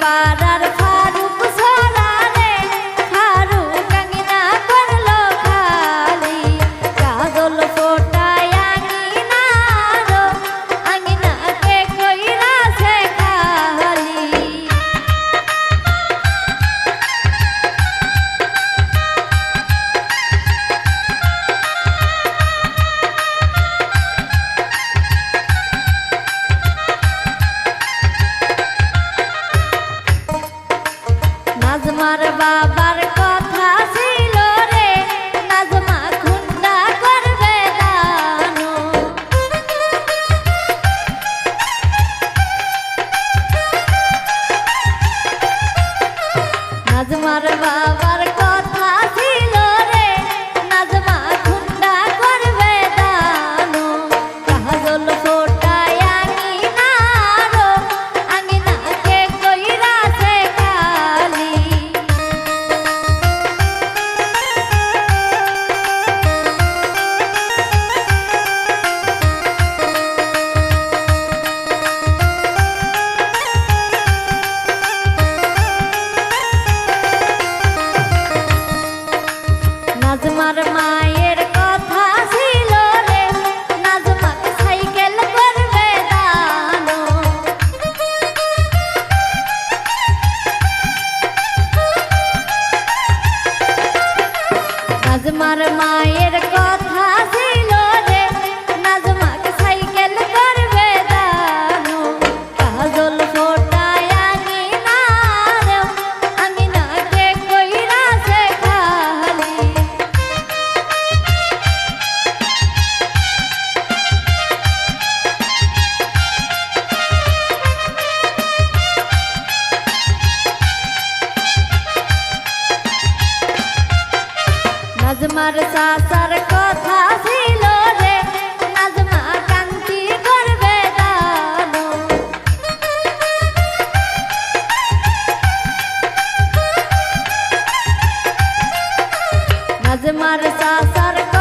para আজমার বাবার আমার মায়ের কথা ছিল আমার সাসার কথা ছিল রে নাজমা কান্তি করবে দানো নাজমার সাসার কথা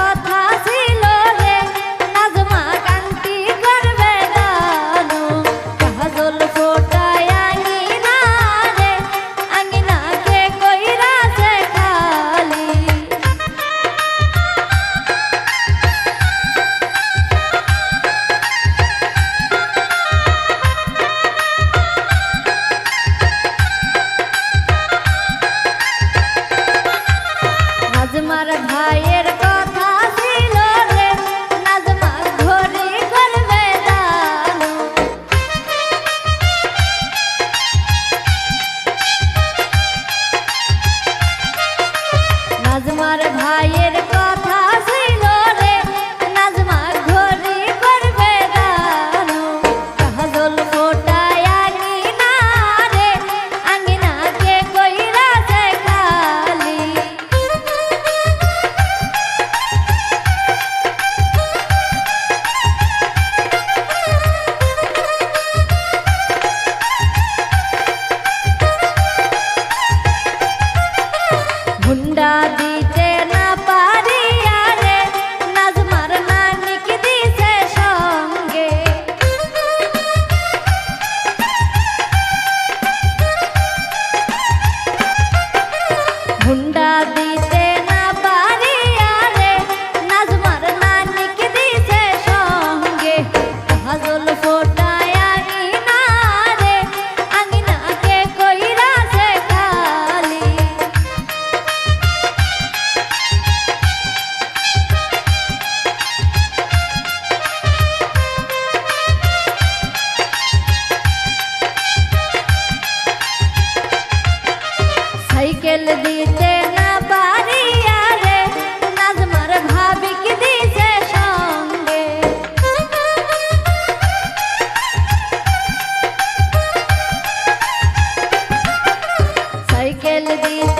ফেল দিন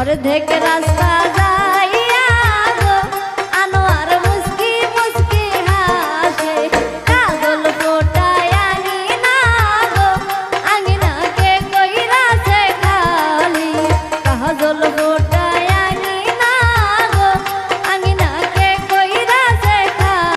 অর্ধেক রাস্তা যা